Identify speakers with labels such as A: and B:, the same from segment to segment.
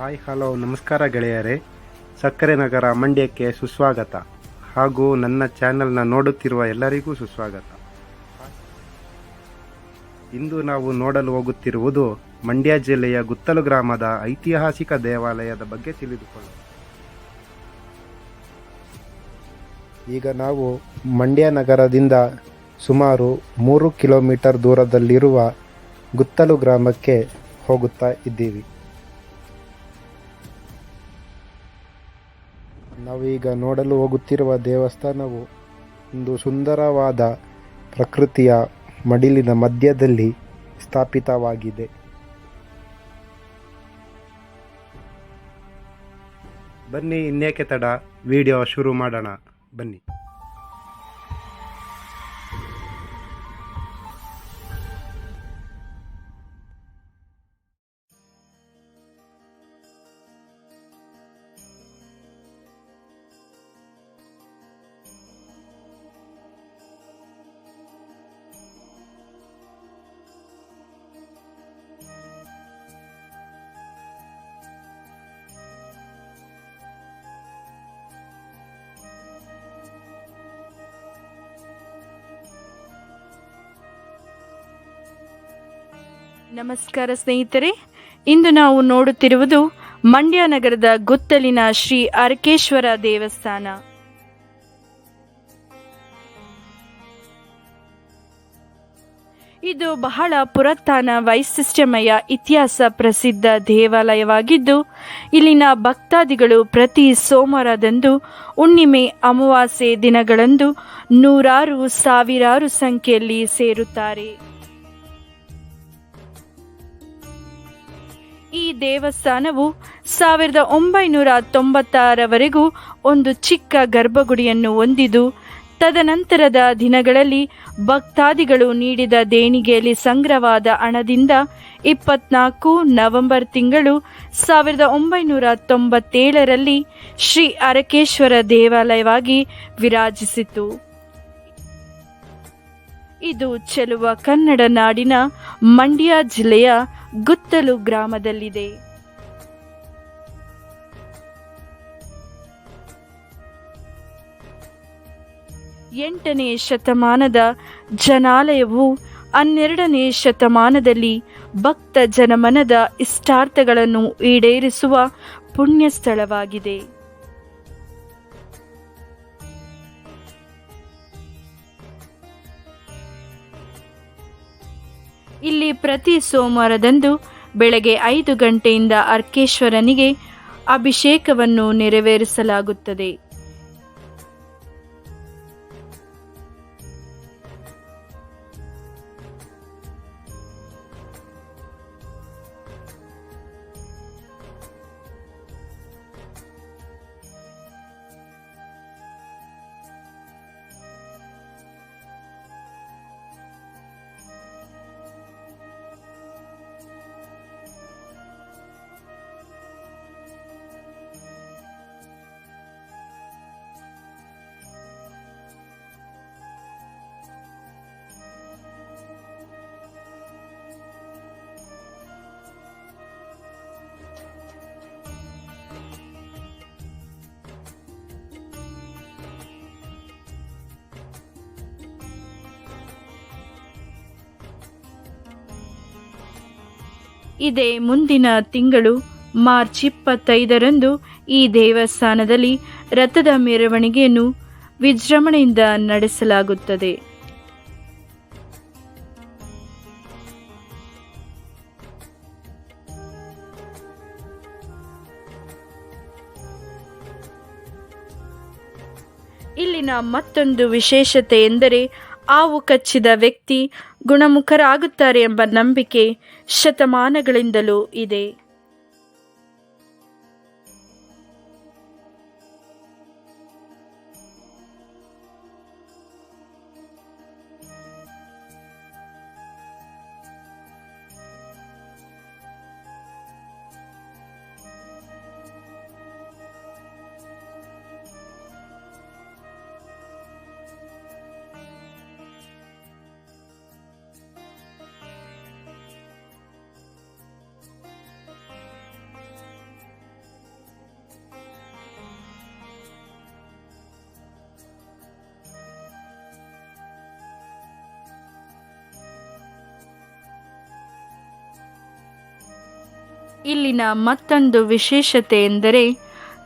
A: Hi, hello, ನಮಸ್ಕಾರ ಗೆಳೆಯರೇ. ಸಕ್ಕರೆ ನಗರ ಮಂಡ್ಯಕ್ಕೆ ಸುಸ್ವಾಗತ. ಹಾಗೂ ನನ್ನ ಚಾನೆಲ್ನ ನೋಡುತ್ತಿರುವ ಎಲ್ಲರಿಗೂ ಸುಸ್ವಾಗತ. ಇಂದು ನಾವು ನೋಡಲು ಹೋಗುತ್ತಿರುವುದು ಮಂಡ್ಯ ಜಿಲ್ಲೆಯ ಗುತ್ತಲು ಗ್ರಾಮದ ಐತಿಹಾಸಿಕ ದೇವಾಲಯದ ಬಗ್ಗೆ ತಿಳಿದುಕೊಳ್ಳೋಣ. ಈಗ ನಾವು ಮಂಡ್ಯ ನಗರದಿಂದ ಸುಮಾರು ಮೂರು ಕಿಲೋಮೀಟರ್ ದೂರದಲ್ಲಿರುವ ಗುತ್ತಲು ಗ್ರಾಮಕ್ಕೆ ಹೋಗುತ್ತಾ ಇದ್ದೀವಿ. ನಾವೀಗ ನೋಡಲು ಹೋಗುತ್ತಿರುವ ದೇವಸ್ಥಾನವು ಒಂದು ಸುಂದರವಾದ ಪ್ರಕೃತಿಯ ಮಡಿಲಿನ ಮಧ್ಯದಲ್ಲಿ ಸ್ಥಾಪಿತವಾಗಿದೆ. ಬನ್ನಿ ಇನ್ನೇಕೆ ತಡ? ವಿಡಿಯೋ ಶುರು ಮಾಡೋಣ. ಬನ್ನಿ.
B: ನಮಸ್ಕಾರ ಸ್ನೇಹಿತರೆ, ಇಂದು ನಾವು ನೋಡುತ್ತಿರುವುದು ಮಂಡ್ಯ ನಗರದ ಗುತ್ತಲಿನ ಶ್ರೀ ಅರಕೇಶ್ವರ ದೇವಸ್ಥಾನ. ಇದು ಬಹಳ ಪುರಾತನ ವೈಶಿಷ್ಟ್ಯಮಯ ಇತಿಹಾಸ ಪ್ರಸಿದ್ಧ ದೇವಾಲಯವಾಗಿದ್ದು, ಇಲ್ಲಿನ ಭಕ್ತಾದಿಗಳು ಪ್ರತಿ ಸೋಮವಾರದಂದು ಹುಣ್ಣಿಮೆ, ಅಮಾವಾಸ್ಯೆ ದಿನಗಳಂದು ನೂರಾರು ಸಾವಿರಾರು ಸಂಖ್ಯೆಯಲ್ಲಿ ಸೇರುತ್ತಾರೆ. ಈ ದೇವಸ್ಥಾನವು ಸಾವಿರದ ಒಂಬೈನೂರ ತೊಂಬತ್ತಾರವರೆಗೂ ಒಂದು ಚಿಕ್ಕ ಗರ್ಭಗುಡಿಯನ್ನು ಹೊಂದಿದ್ದು, ತದನಂತರದ ದಿನಗಳಲ್ಲಿ ಭಕ್ತಾದಿಗಳು ನೀಡಿದ ದೇಣಿಗೆಯಲ್ಲಿ ಸಂಗ್ರಹವಾದ ಹಣದಿಂದ ಇಪ್ಪತ್ನಾಲ್ಕು ನವೆಂಬರ್ ತಿಂಗಳು ಸಾವಿರದ ಒಂಬೈನೂರ ತೊಂಬತ್ತೇಳರಲ್ಲಿ ಶ್ರೀ ಅರಕೇಶ್ವರ ದೇವಾಲಯವಾಗಿ ವಿರಾಜಿಸಿತು. ಇದು ಚೆಲುವ ಕನ್ನಡ ನಾಡಿನ ಮಂಡ್ಯ ಜಿಲ್ಲೆಯ ಗುತ್ತಲು ಗ್ರಾಮದಲ್ಲಿದೆ. ಎಂಟನೇ ಶತಮಾನದ ಜನಾಲಯವು ಹನ್ನೆರಡನೇ ಶತಮಾನದಲ್ಲಿ ಭಕ್ತ ಜನಮನದ ಇಷ್ಟಾರ್ಥಗಳನ್ನು ಈಡೇರಿಸುವ ಪುಣ್ಯ ಸ್ಥಳವಾಗಿದೆ ಇಲ್ಲಿ ಪ್ರತಿ ಸೋಮವಾರದಂದು ಬೆಳಗ್ಗೆ ಐದು ಗಂಟೆಯಿಂದ ಅರ್ಕೇಶ್ವರನಿಗೆ ಅಭಿಷೇಕವನ್ನು ನೆರವೇರಿಸಲಾಗುತ್ತದೆ. ಇದೇ ಮುಂದಿನ ತಿಂಗಳು ಮಾರ್ಚ್ ಇಪ್ಪತ್ತೈದರಂದು ಈ ದೇವಸ್ಥಾನದಲ್ಲಿ ರಥದ ಮೆರವಣಿಗೆಯನ್ನು ವಿಜೃಂಭಣೆಯಿಂದ ನಡೆಸಲಾಗುತ್ತದೆ. ಇಲ್ಲಿನ ಮತ್ತೊಂದು ವಿಶೇಷತೆ ಎಂದರೆ ಹಾವು ಕಚ್ಚಿದ ವ್ಯಕ್ತಿ ಗುಣಮುಖರಾಗುತ್ತಾರೆ ಎಂಬ ನಂಬಿಕೆ ಶತಮಾನಗಳಿಂದಲೂ ಇದೆ. ಇಲ್ಲಿನ ಮತ್ತೊಂದು ವಿಶೇಷತೆ ಎಂದರೆ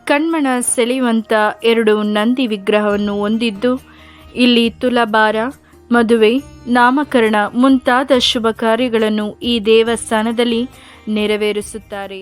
B: ಕಣ್ಮಣ ಸೆಳೆಯುವಂಥ ಎರಡು ನಂದಿ ವಿಗ್ರಹವನ್ನು ಹೊಂದಿದ್ದು, ಇಲ್ಲಿ ತುಲಭಾರ, ಮದುವೆ, ನಾಮಕರಣ ಮುಂತಾದ ಶುಭ ಕಾರ್ಯಗಳನ್ನು ಈ ದೇವಸ್ಥಾನದಲ್ಲಿ ನೆರವೇರಿಸುತ್ತಾರೆ.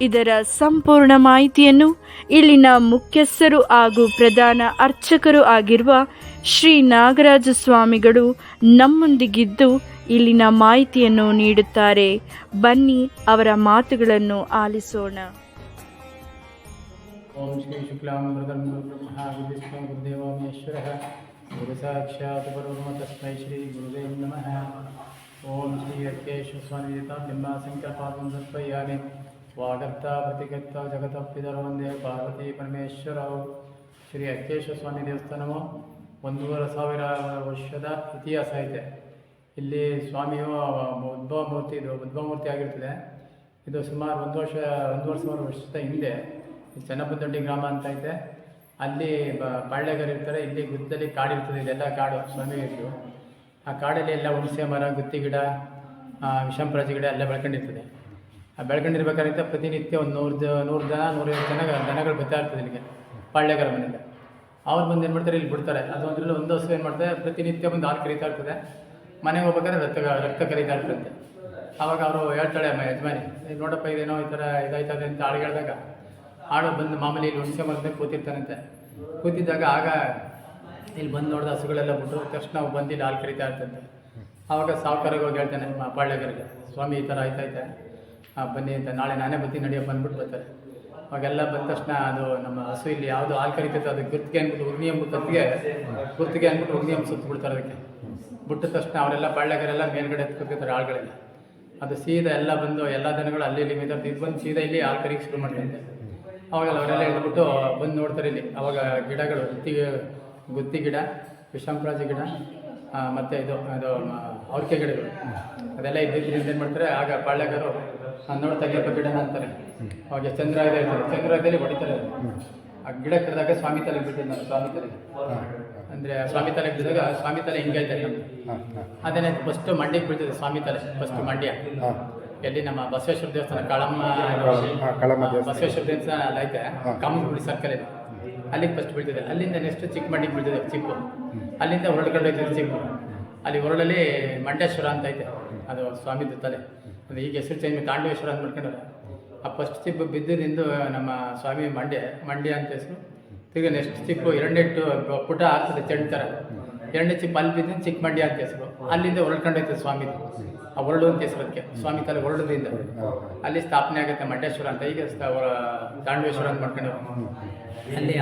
B: ಇದರ ಸಂಪೂರ್ಣ ಮಾಹಿತಿಯನ್ನು ಇಲ್ಲಿನ ಮುಖ್ಯಸ್ಥರು ಹಾಗೂ ಪ್ರಧಾನ ಅರ್ಚಕರು ಆಗಿರುವ ಶ್ರೀ ನಾಗರಾಜ ಸ್ವಾಮಿಗಳು ನಮ್ಮೊಂದಿಗಿದ್ದು ಇಲ್ಲಿನ ಮಾಹಿತಿಯನ್ನು ನೀಡುತ್ತಾರೆ. ಬನ್ನಿ ಅವರ ಮಾತುಗಳನ್ನು ಆಲಿಸೋಣ.
C: ಓಂ ಶ್ರೀ ಶುಕ್ಲಾಂ ವರದಂ ಗುರುಬ್ರಹ್ಮ ವಿಷ್ಣು ಗುರುದೇವೋಮೇಶ್ವರಃ ಗುರು ಸಾಕ್ಷಾತ್ ಪರಬ್ರಹ್ಮ ತಸ್ಮೈ ಶ್ರೀ ಗುರುದೇವ ನಮಃ. ಓಂ ಶ್ರೀ ಅರ್ಕೇಶ್ವರ ಸ್ವಾಮಿ ಬಿಂಬ ಸಂಕಲ್ಪಾದಂ ಸಮರ್ಪಯಾಮಿ ವಾಗರ್ತ ಪ್ರತಿಗರ್ತ ಜಗತ ಪಿತರೋ ಒಂದೇ ಪಾರ್ವತಿ ಪರಮೇಶ್ವರ ಶ್ರೀ ಅಕ್ಕೇಶ್ವರ ಸ್ವಾಮಿ ದೇವಸ್ಥಾನವು ಒಂದೂವರೆ ಸಾವಿರ ವರ್ಷದ ಇತಿಹಾಸ ಐತೆ. ಇಲ್ಲಿ ಸ್ವಾಮಿಯು ಉದ್ಭವ ಮೂರ್ತಿ ಇದು ಉದ್ಭವ ಮೂರ್ತಿ ಆಗಿರ್ತದೆ ಇದು ಸುಮಾರು ಒಂದು ವರ್ಷ ಒಂದೂವರೆ ಸಾವಿರ ವರ್ಷದ ಹಿಂದೆ ಚನ್ನಪ್ಪದೊಡ್ಡಿ ಗ್ರಾಮ ಅಂತ ಐತೆ. ಅಲ್ಲಿ ಇರ್ತಾರೆ. ಇಲ್ಲಿ ಗುದ್ದಲ್ಲಿ ಕಾಡಿರ್ತದೆ ಇದೆಲ್ಲ ಕಾಡು ಸ್ವಾಮಿ ಇದ್ದು ಆ ಕಾಡಲ್ಲಿ ಎಲ್ಲ ಹುಣಸೆ ಮರ, ಗುತ್ತಿ ಗಿಡ ವಿಷಂಪ್ರಾಜಿ ಗಿಡ ಎಲ್ಲ ಬೆಳ್ಕೊಂಡಿರ್ತದೆ. ಆ ಬೆಳ್ಕೊಂಡಿರ್ಬೇಕಾದ್ರೆ ಪ್ರತಿನಿತ್ಯ ಒಂದು ನೂರು ಜ ನೂರು ಜನ ನೂರೈವತ್ತು ಜನ ದನಗಳು ಬರ್ತಾ ಇರ್ತದೆ ಇಲ್ಲಿಗೆ ಬಾಳ್ಯಗಾರ ಮನೆಯಿಂದ. ಅವ್ರು ಬಂದು ಏನು ಮಾಡ್ತಾರೆ ಇಲ್ಲಿ ಬಿಡ್ತಾರೆ. ಅದು ಒಂದರಲ್ಲಿ ಒಂದು ಹಸು ಏನು ಮಾಡ್ತಾರೆ ಪ್ರತಿನಿತ್ಯ ಒಂದು ಹಾಲು ಕರೀತಾ ಇರ್ತದೆ. ಮನೆಗೆ ಹೋಗ್ಬೇಕಾದ್ರೆ ರಕ್ತ ರಕ್ತ ಕರೀತಾ ಇರ್ತಂತೆ ಆವಾಗ ಅವರು ಹೇಳ್ತಾಳೆ ಅಮ್ಮ ಯಜಮಾನಿ "ಏ, ನೋಡಪ್ಪ ಇದೇನೋ ಈ ಥರ ಇದಾಯ್ತದೆ ಅಂತ ಆಳು ಹೇಳಿದಾಗ ಆಳು ಬಂದು ಮಾಮೂಲಿ ಇಲ್ಲಿ ಹುಣಸೆ ಮಾಡಿದ್ರೆ ಕೂತಿರ್ತಾನಂತೆ. ಕೂತಿದ್ದಾಗ ಆಗ ಇಲ್ಲಿ ಬಂದು ನೋಡಿದ ಹಸುಗಳೆಲ್ಲ ಬಿಟ್ಟು ತಕ್ಷಣ ನಾವು ಬಂದು ಇಲ್ಲಿ ಹಾಲು ಕರೀತಾ ಇರ್ತಂತೆ. ಆವಾಗ ಸಾವುಕಾರಿಗೆ ಹೋಗಿ ಹೇಳ್ತಾನೆ ಪಾಳ್ಯಗರಿಗೆ ಸ್ವಾಮಿ ಈ ಥರ ಆಯ್ತೈತೆ ಬನ್ನಿ ಅಂತ ನಾಳೆ ನಾನೇ ಬರ್ತೀನಿ, ನಡಿಯಪ್ಪ ಅಂದ್ಬಿಟ್ಟು ಬರ್ತಾರೆ. ಅವಾಗೆಲ್ಲ ಬಂದ ತಕ್ಷಣ ಅದು ನಮ್ಮ ಹಸು ಇಲ್ಲಿ ಯಾವುದು ಹಾಲು ಕರಿತೈತೆ ಅದು ಗುರ್ತಿಗೆ ಅಂದ್ಬಿಟ್ಟು ಉಗ್ನಿ ಎಂಬ ಕತ್ತಿಗೆ ಗುರ್ತಿಗೆ ಅಂದ್ಬಿಟ್ಟು ಉಗ್ನಿ ಎಂಬ ಸುತ್ತ ಬಿಡ್ತಾರೆ ಅದಕ್ಕೆ. ಬಿಟ್ಟ ತಕ್ಷಣ ಅವರೆಲ್ಲ ಬಾಳ್ಯಗರೆಲ್ಲ ಮೇಲ್ಗಡೆ ಎತ್ಕೊತಿರ್ತಾರೆ ಆಳುಗಳಿಗೆ. ಅದು ಸೀದಾ ಎಲ್ಲ ಬಂದು ಎಲ್ಲ ದನಗಳು ಅಲ್ಲಿ ಇಲ್ಲಿ ಮೇಯ್ತಾರೆ ಇದು ಬಂದು ಸೀದಾ ಇಲ್ಲಿ ಹಾಲು ಕರಿಗೆ ಶುರು ಮಾಡ್ತಂತೆ. ಅವಾಗೆಲ್ಲ ಅವರೆಲ್ಲ ಹಿಡಿದ್ಬಿಟ್ಟು ಬಂದು ನೋಡ್ತಾರೆ ಇಲ್ಲಿ. ಅವಾಗ ಗಿಡಗಳು ಗುತ್ತಿಗೆ ಗುತ್ತಿ ಗಿಡ ವಿಷಂಪ್ರಾಜಿ ಗಿಡ ಮತ್ತು ಇದು ಅದು ಅವ್ರಿಕೆ ಗಿಡಗಳು. ಅದೆಲ್ಲ ಇದ್ದಿದ್ದರಿಂದ ಏನು ಮಾಡ್ತಾರೆ, ಆಗ ಬಾಳ್ಯಗಾರು ನೋಡಿ ತೆಗಿಯಪ್ಪ ಗಿಡ ಅಂತಾರೆ. ಅವಾಗ ಚಂದ್ರ ಇದೆ ಚಂದ್ರ ಚಂದ್ರದಲ್ಲಿ ಹೊಡಿತಾರೆ ಆ ಗಿಡ ಕರೆದಾಗ ಸ್ವಾಮಿ ತಲೆ ಬಿಟ್ಟಿದ್ದು ನಾನು ಸ್ವಾಮಿ ತಲೆ ಅಂದರೆ ಸ್ವಾಮಿ ತಲೆ ಬಿದ್ದಾಗ ಸ್ವಾಮಿ ತಲೆ ಹಿಂಗೆ ಐತೆ
A: ನಮ್ಮ
C: ಅದೇನೆ ಫಸ್ಟ್ ಮಂಡ್ಯಕ್ಕೆ ಬೀಳ್ತದೆ ಸ್ವಾಮಿ ತಲೆ ಫಸ್ಟ್ ಮಂಡ್ಯ. ಎಲ್ಲಿ ನಮ್ಮ ಬಸವೇಶ್ವರ ದೇವಸ್ಥಾನ ಕಳಮ್ಮ ಬಸವೇಶ್ವರ ದೇವಸ್ಥಾನ ಅಲ್ಲೈತೆ ಐತೆ. ಕಾಮಗುಡಿ ಸರ್ಕಲ್ ಇದೆ ಅಲ್ಲಿಗೆ ಫಸ್ಟ್ ಬೀಳ್ತದೆ. ಅಲ್ಲಿಂದ ನೆಕ್ಸ್ಟ್ ಚಿಕ್ಕಮಂಡಿಗೆ ಬೀಳ್ತದೆ ಚಿಕ್ಕು. ಅಲ್ಲಿಂದ ಹೋಯ್ತದೆ ಚಿಕ್ಕು. ಅಲ್ಲಿ ಹೊರಳಲ್ಲಿ ಮಂಡೇಶ್ವರ ಅಂತ ಐತೆ. ಅದು ಸ್ವಾಮಿದು ತಲೆ. ಅದು ಈಗ ಹೆಸರು ಚೇಂಜ್ ತಾಂಡವೇಶ್ವರ ಅಂತ ಮಾಡ್ಕೊಂಡವ್ರೆ. ಆ ಫಸ್ಟ್ ಚಿಪ್ಪು ಬಿದ್ದಿದ್ದು ನಮ್ಮ ಸ್ವಾಮಿ ಮಂಡ್ಯ ಮಂಡ್ಯ ಅಂತ ಹೆಸರು. ತಿರ್ಗಿ ನೆಕ್ಸ್ಟ್ ಚಿಪ್ಪು ಎರಡನೆಟ್ಟು ಪುಟ ಆಗ್ತದೆ ಚೆಂಡು ಥರ ಎರಡನೇ ಚಿಪ್ ಅಲ್ಲಿ ಬಿದ್ದು ಚಿಕ್ಕ ಮಂಡ್ಯ ಅಂತ ಹೆಸರು. ಅಲ್ಲಿಂದ ಹೊರಡ್ಕೊಂಡೈತೆ ಸ್ವಾಮಿದು. ಆ ಹೊರಡು ಅಂತ ಹೆಸರು ಅದಕ್ಕೆ. ಸ್ವಾಮಿ ತಲೆ ಹೊರಡೋದ್ರಿಂದ ಅಲ್ಲಿ ಸ್ಥಾಪನೆ ಆಗುತ್ತೆ ಮಂಡೇಶ್ವರ ಅಂತ. ಈಗ ತಾಂಡವೇಶ್ವರ ಅಂತ ಮಾಡ್ಕೊಂಡು ಅಲ್ಲಿ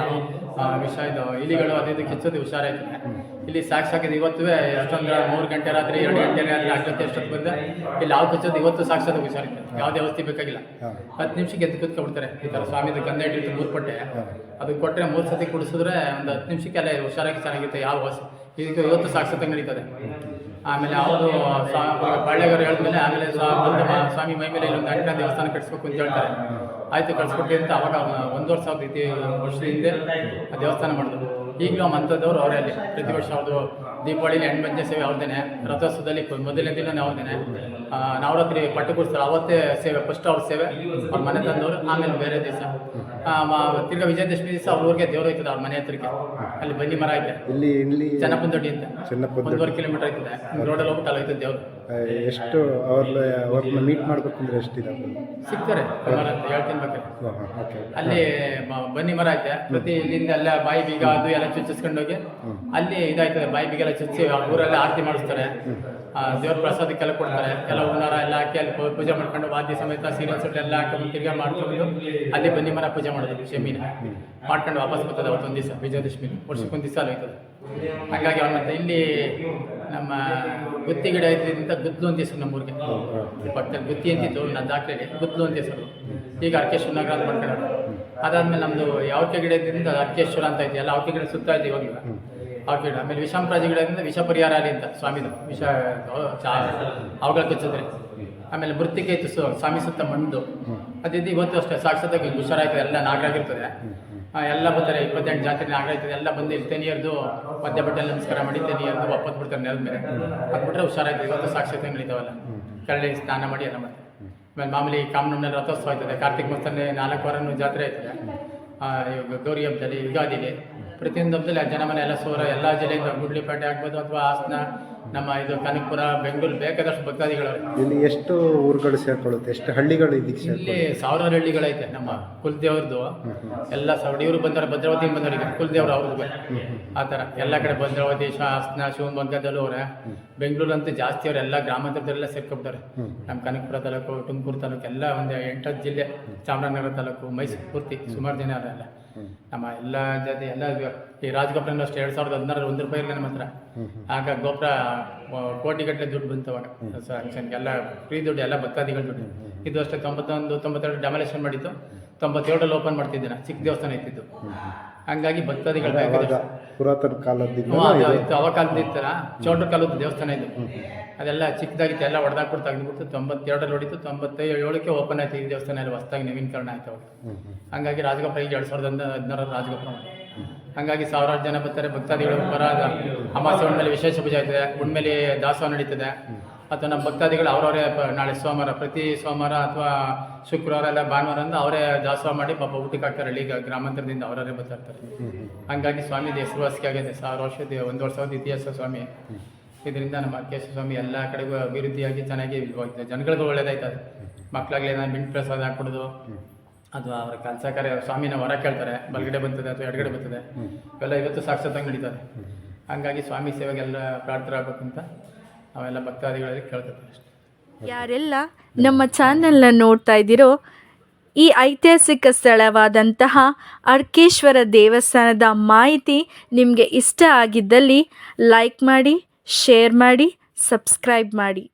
C: ವಿಷ ಇದು ಇಲಿಗಳು ಅದು ಇದು ಕಿಚ್ಚೋದು ಹುಷಾರಾಯ್ತದೆ. ಇಲ್ಲಿ ಸಾಕ್ಸ್ ಹಾಕಿದ್ ಇವತ್ತು ಎಷ್ಟೊಂದು ಮೂರು ಗಂಟೆ ರಾತ್ರಿ ಎರಡು ಗಂಟೆ ರಾತ್ರಿ ಆಗ್ಲತ್ತೆ ಎಷ್ಟೊತ್ತು ಬಂದ. ಇಲ್ಲಿ ಯಾವ ಕಚ್ಚೋದು ಇವತ್ತು ಸಾಕ್ಷಾತ್ ಹುಷಾರಿದೆ ಯಾವುದೇ ಔಷಧಿ ಬೇಕಾಗಿಲ್ಲ. ಹತ್ತು ನಿಮಿಷಕ್ಕೆ ಎದ್ದು ಕೂತ್ಕೊಬಿಡ್ತಾರೆ ಈ ಥರ ಸ್ವಾಮಿದು ಗಂಧ ಇಟ್ಟಿರ್ತಾರೆ ಮೂರು ಪಟ್ಟೆ. ಅದು ಕೊಟ್ಟರೆ ಮೂರು ಸತಿ ಕುಡಿಸಿದ್ರೆ ಒಂದು ಹತ್ತು ನಿಮಿಷಕ್ಕೆ ಅಲ್ಲೇ ಹುಷಾರಾಗಿ ಚೆನ್ನಾಗಿರುತ್ತೆ ಯಾವ ಹೊಸ ಇದಕ್ಕೆ ಇವತ್ತು ಸಾಕ್ಷಾತ್ತಾಗಿ ನಡೀತದೆ. ಆಮೇಲೆ ಅವರು ಬಾಳೆಗಾರು ಹೇಳಿದ್ಮೇಲೆ ಆಮೇಲೆ ಸ್ವಾಮಿ ಮೈ ಮೇಲೆ ಇಲ್ಲೊಂದು ಅಂಟಿನ ದೇವಸ್ಥಾನ ಕಟ್ಸ್ಬೇಕು ಅಂತ ಹೇಳ್ತಾರೆ. ಆಯ್ತು ಕಟ್ಸ್ಕೊಟ್ಟಿ ಅಂತ ಅವಾಗ ಒಂದೂವರೆ ಸಾವಿರದ ಇತಿ ವರ್ಷದ ಹಿಂದೆ ಆ ದೇವಸ್ಥಾನ ಮಾಡಿದ್ರು. ಈಗಲೂ ನಮ್ಮ ಮಂತ್ರದವ್ರು ಅವರೇ ಅಲ್ಲಿ ಪ್ರತಿ ವರ್ಷ ಅವ್ರದ್ದು ದೀಪಾವಳಿಲಿ ಹೆಣ್ಮಂಜೆ ಸೇವೆ ಅವ್ರದ್ದೇನೆ. ರಥೋತ್ಸವದಲ್ಲಿ ಮೊದಲನೇ ದಿನ ಅವ್ರದ್ದೇನೆ. ಆ, ನವರಾತ್ರಿ ಪಟ್ಟು ಕೊಡ್ತಾರೆ ಅವತ್ತೇ ಸೇವೆ ಫಸ್ಟ್ ಅವ್ರ ಸೇವೆ ಅವ್ರ ಮನೆ ತಂದವರು ಆಮೇಲೆ ಬೇರೆ ದಿವಸ. ತಿರ್ಗಾ ವಿಜಯದಶಮಿ ದಿವಸ ಅವ್ರ ಊರಿಗೆ ದೇವ್ರು ಹೋಯ್ತದೆ ಅವ್ರ ಮನೆ ಹತ್ರಕ್ಕೆ. ಅಲ್ಲಿ ಬನ್ನಿ ಮರ ಐತೆ.
A: ಇಲ್ಲಿ ಇಲ್ಲಿ
C: ಚೆನ್ನಪ್ಪನದೊಡ್ಡಿ ಅಂತ
A: ಚೆನ್ನಪ್ಪನ
C: ಒಂದೂವರೆ ಕಿಲೋಮೀಟರ್ ಆಯ್ತದೆ. ರೋಡಲ್ಲಿ ಹೋಗ್ಬಿಟ್ಟು ಅಲ್ಲಿ ಹೋಯ್ತದೆ ದೇವ್ರು.
A: ಎಷ್ಟು ಅವ್ರನ್ನ ಅವ್ರನ್ನ ಮೀಟ್ ಮಾಡ್ಬೇಕು ಅಂದ್ರೆ ಎಷ್ಟಿದಾವೆ
C: ಸಿಗ್ತಾರೆ ಹೇಳ್ತೀನಿ ಬೇಕಾದ್ರೆ
A: ಓಕೆ
C: ಅಲ್ಲಿ ಬನ್ನಿ ಮರ ಐತೆ. ಪ್ರತಿ ಇಲ್ಲಿಂದ ಎಲ್ಲ ಬಾಯಿ ಬೀಗ ಅದು ಎಲ್ಲ ಚುಚ್ಚಿಸ್ಕೊಂಡು ಹೋಗಿ ಅಲ್ಲಿ ಇದಾಯ್ತದೆ ಬಾಯಿ ಬೀಗ ಎಲ್ಲ ಚುಚ್ಚಿ ಊರಲ್ಲಿ ಆರತಿ ಮಾಡಿಸ್ತಾರೆ. ದೇವ್ರ ಪ್ರಸಾದಕ್ಕೆಲ್ಲ ಕೊಡ್ತಾರೆ. ಎಲ್ಲ ಹೂನಾರ ಎಲ್ಲ ಹಾಕಿ ಅಲ್ಲಿ ಪೂಜೆ ಮಾಡ್ಕೊಂಡು ವಾದ್ಯ ಸಮೇತ ಸೀರಿಯಲ್ ಸುಟ್ಟು ಎಲ್ಲ ಹಾಕೊಂಡು ತಿರ್ಗಾ ಮಾಡ್ಕೊಂಡು ಅಲ್ಲಿ ಬನ್ನಿ ಮರ ಪೂಜೆ ಮಾಡೋದು ಶಮೀನ. ಮಾಡ್ಕೊಂಡು ವಾಪಸ್ ಬರ್ತದೆ ಅವತ್ತೊಂದು ದಿವಸ ವಿಜಯದಶಮಿ ವರ್ಷಕ್ಕೊಂದು ದಿವಸ ಅಲ್ಲಿ ಹಾಗಾಗಿ ಅವ್ನು ಮತ್ತೆ ಇಲ್ಲಿ ನಮ್ಮ ಗುತ್ತಿ ಗಿಡ ಇದ್ರಿಂದ ಗುದ್ಲು ಅಂತ ಹೆಸರು ನಮ್ಮೂರಿಗೆ. ಪಕ್ಕದಲ್ಲಿ ಗುತ್ತಿ ಅಂತಿತ್ತು ನನ್ನ ದಾಖಲೆಗೆ ಗುದ್ಲು ಅಂತ ಹೆಸರು. ಈಗ ಅರ್ಕೇಶ್ವರ ನಗರ ಅಂತ ಮಾಡ್ಕೊಂಡು ಅದಾದ್ಮೇಲೆ ನಮ್ಮದು ಯಾವಕ್ಕೆ ಗಿಡ ಇದ್ರಿಂದ ಅರ್ಕೇಶ್ವರ ಅಂತ ಇದೆ. ಎಲ್ಲ ಅವಕ್ಕೆ ಗಿಡ ಸುತ್ತಾ ಇದೆ ಇವಾಗ. ಅವ್ರ ಗಿಡ. ಆಮೇಲೆ ವಿಷಾಂಪ್ರಾಜ ಗಿಡದಿಂದ ವಿಷ ಪರಿಹಾರ ಅಂತ ಸ್ವಾಮಿದು. ವಿಷ ಅವುಗಳ ಕಚ್ಚಿದ್ರೆ. ಆಮೇಲೆ ಮೃತ್ತಿಕೆ ಇತ್ತು ಸ್ವಾಮಿ ಸುತ್ತ ಮಣ್ಣು ಅದಿದ್ದು ಇವತ್ತು ಅಷ್ಟೇ. ಸಾಕ್ಷಾತ್ತಾಗಿ ಹುಷಾರಾಯ್ತು ಎಲ್ಲ ನಾಗರಾಗಿರ್ತದೆ ಎಲ್ಲ ಬರ್ತಾರೆ ಇಪ್ಪತ್ತೆಂಟು ಜಾತ್ರೆ ನಾಗರಾಯ್ತದೆ ಎಲ್ಲ ಬಂದು ಇಲ್ಲಿ ಮಧ್ಯ ಬಟ್ಟೆಲ್ಲ ನಮಸ್ಕಾರ ಮಾಡಿ ತೆನಿಯರ್ದು ಒಪ್ಪತ್ತು ಬಿಡ್ತಾರೆ ನೆಲದ ಮೇಲೆ. ಅದು ಬಿಟ್ಟರೆ ಹುಷಾರಾಯ್ತು ಇವತ್ತು ಸಾಕ್ಷ್ಯತೆ ನಡೀತಾವಲ್ಲ. ಕಳ್ಳಿ ಸ್ನಾನ ಮಾಡಿ ಎಲ್ಲ ಮಾಡ್ತಾರೆ ಆಮೇಲೆ ಮಾಮೂಲಿ ಕಾಮನೂರಿನಲ್ಲಿ ರಥೋತ್ಸವ ಆಯ್ತದೆ. ಕಾರ್ತಿಕ್ ಮಾಸದಲ್ಲಿ ನಾಲ್ಕು ವಾರನೂ ಜಾತ್ರೆ ಆಯ್ತದೆ. ಇವಾಗ ಗೌರಿ ಹಬ್ಬದಲ್ಲಿ ಯುಗಾದಿಗೆ. ಪ್ರತಿಯೊಂದು ಹಬ್ಬದಲ್ಲಿ ಆ ಜನಮನೆ ಎಲ್ಲ ಸೋರ, ಎಲ್ಲ ಜಿಲ್ಲೆಯಿಂದ ಗುಡ್ಲಿಪೇಟೆ ಆಗ್ಬೋದು ಅಥವಾ ಹಾಸನ ನಮ್ಮ ಇದು ಕನಕಪುರ ಬೆಂಗಳೂರು ಬೇಕಾದಷ್ಟು ಭಕ್ತಾದಿಗಳು.
A: ಇಲ್ಲಿ ಎಷ್ಟು ಊರುಗಳು ಸೇರ್ಕೊಳ್ಳುತ್ತೆ? ಎಷ್ಟು ಹಳ್ಳಿಗಳು ಇದಕ್ಕೆ
C: ಇಲ್ಲಿ ಸಾವಿರಾರು ಹಳ್ಳಿಗಳೈತೆ ನಮ್ಮ ಕುಲದೇವ್ರದ್ದು. ಎಲ್ಲ ಸಾವಿರ ಇವರು ಬಂದಾರೆ ಭದ್ರಾವತಿ ಬಂದವರಿಗೆ ಕುಲದೇವ್ರು ಅವ್ರದ್ದು ಆ ಥರ. ಎಲ್ಲ ಕಡೆ ಭದ್ರಾವತಿ ಹಾಸನ ಶಿವಮೊಗ್ಗದಲ್ಲೂ ಅವರೇ ಬೆಂಗಳೂರಂತೂ ಜಾಸ್ತಿ ಅವ್ರು ಎಲ್ಲ ಗ್ರಾಮಾಂತರದಲ್ಲೆಲ್ಲ ಸೇರ್ಕೊಬಿಟ್ಟಾರೆ ನಮ್ಮ ಕನಕಪುರ ತಾಲೂಕು ತುಮಕೂರು ತಾಲೂಕು ಎಲ್ಲ ಒಂದು ಎಂಟತ್ತು ಜಿಲ್ಲೆ ಚಾಮರಾಜನಗರ ತಾಲೂಕು ಮೈಸೂರು ಪೂರ್ತಿ ಸುಮಾರು ಜನ ಅವರೆಲ್ಲ ನಮ್ಮ ಎಲ್ಲ ಜಾತಿ, ಎಲ್ಲ ಈ ರಾಜಗೋಪುರ ಅಷ್ಟು ಎರಡು ಸಾವಿರದ ಹದಿನಾರು ಒಂದು ರೂಪಾಯಿ ಇರಲಿಲ್ಲ ನಮ್ಮ ಹತ್ರ. ಆಗ ಗೋಪುರ ಕೋಟಿಗಟ್ಟಲೆ ದುಡ್ಡು ಬಂತು ಅವಾಗ. ಎಲ್ಲ ಫ್ರೀ ದುಡ್ಡು, ಎಲ್ಲ ಭಕ್ತಾದಿಗಳ ದುಡ್ಡು. ಇದು ಅಷ್ಟೇ ತೊಂಬತ್ತೊಂದು, ತೊಂಬತ್ತೆರಡು ಡೆಮಾಲೇಷನ್ ಮಾಡಿತ್ತು ತೊಂಬತ್ತೇಳರಲ್ಲಿ ಓಪನ್ ಮಾಡ್ತಿದ್ದೆ ನಾನು ಚಿಕ್ಕ ದೇವಸ್ಥಾನ ಇತ್ತಿದ್ದು ಹಂಗಾಗಿ ಭಕ್ತಾದಿಗಳು
A: ಪುರಾತನ ಕಾಲದಿಂದ
C: ಅವ ಕಾಲದ ಇತ್ತಲ್ಲ? ಚೌಡ್ರ ಕಾಲದ ದೇವಸ್ಥಾನ ಇದು. ಅದೆಲ್ಲ ಚಿಕ್ಕದಾಗಿತ್ತು ಎಲ್ಲ ಹೊಡೆದಾಕ್ಬಿಟ್ಟು ತೆಗೆದ್ಬಿಟ್ಟು ತೊಂಬತ್ತೆರಡರಲ್ಲಿ ಹೊಡಿತು. ತೊಂಬತ್ತೈದು ಏಳಕ್ಕೆ ಓಪನ್ ಆಯ್ತು. ಈ ದೇವಸ್ಥಾನ ಎಲ್ಲ ಹೊಸದಾಗಿ ನವೀಕರಣ ಆಯ್ತು ಅವಾಗ. ಹಂಗಾಗಿ ರಾಜಗೋಪುರ ಈಗ ಎರಡು ಸಾವಿರದ ಹದಿನಾರರ ರಾಜಗೋಪುರ ಹಂಗಾಗಿ ಸಾವಿರಾರು ಜನ ಬರ್ತಾರೆ. ಭಕ್ತಾದಿಗಳು ಬರ ಅಮಾಸೆ ಹುಣ್ಮೇಲೆ ವಿಶೇಷ ಪೂಜೆ ಆಗ್ತದೆ ಹುಣ್ಮೇಲೆ ದಾಸೋಹ ನಡೀತದೆ. ಅಥವಾ ನಮ್ಮ ಭಕ್ತಾದಿಗಳು ಅವರವರೇ ನಾಳೆ ಸೋಮವಾರ, ಪ್ರತಿ ಸೋಮವಾರ ಅಥವಾ ಶುಕ್ರವಾರ ಎಲ್ಲ ಭಾನುವಾರ ಅಂದ್ರೆ ಅವರೇ ದಾಸೋಹ ಮಾಡಿ ಪಾಪ ಊಟಕ್ಕೆ ಹಾಕ್ತಾರೆ. ಹಳ್ಳಿ ಗ್ರಾಮಾಂತರದಿಂದ ಅವರವರೇ ಬರ್ತಾ ಹಂಗಾಗಿ ಸ್ವಾಮಿ ಹೆಸರುವಾಸಿಗೆ ಆಗಿದೆ. ಸಾವಿರ ವರ್ಷದ, ಒಂದು ವರ್ಷದ ಇತಿಹಾಸ ಸ್ವಾಮಿ. ಇದರಿಂದ ನಮ್ಮ ಅರ್ಕೇಶ್ವರ ಸ್ವಾಮಿ ಎಲ್ಲ ಕಡೆಗೂ ಅಭಿವೃದ್ಧಿಯಾಗಿ ಚೆನ್ನಾಗಿ ಹೋಗಿದೆ ಜನಗಳಿಗೂ ಒಳ್ಳೇದಾಯ್ತದೆ ಮಕ್ಕಳಾಗಲಿ ಏನಾದ್ರು ಮಿಂಟ್ ಪ್ರಸಾದ ಹಾಕ್ಬಿಡೋದು ಅಥವಾ ಅವರ ಕೆಲಸ ಕಾರ್ಯ ಸ್ವಾಮಿನ ಹೊರ ಕೇಳ್ತಾರೆ. ಬಲಗಡೆ ಬರ್ತದೆ ಅಥವಾ ಎಡಗಡೆ ಬರ್ತದೆ. ಇವೆಲ್ಲ ಇವತ್ತು ಸಾಕ್ಷಾತ್ತಾಗಿ ನಡೀತಾರೆ ಹಂಗಾಗಿ ಸ್ವಾಮಿ ಸೇವೆಗೆಲ್ಲ ಪ್ರಾರ್ಥರಾಗಬೇಕಂತ ಅವೆಲ್ಲ ಭಕ್ತಾದಿಗಳಲ್ಲಿ ಕೇಳ್ತಿರ್ತಾರೆ
B: ಯಾರೆಲ್ಲ ನಮ್ಮ ಚಾನೆಲ್ನ ನೋಡ್ತಾ ಇದ್ದೀರೋ, ಈ ಐತಿಹಾಸಿಕ ಸ್ಥಳವಾದಂತಹ ಅರ್ಕೇಶ್ವರ ದೇವಸ್ಥಾನದ ಮಾಹಿತಿ ನಿಮಗೆ ಇಷ್ಟ ಆಗಿದ್ದಲ್ಲಿ ಲೈಕ್ ಮಾಡಿ ಶೇರ್ ಮಾಡಿ ಸಬ್ಸ್ಕ್ರೈಬ್ ಮಾಡಿ.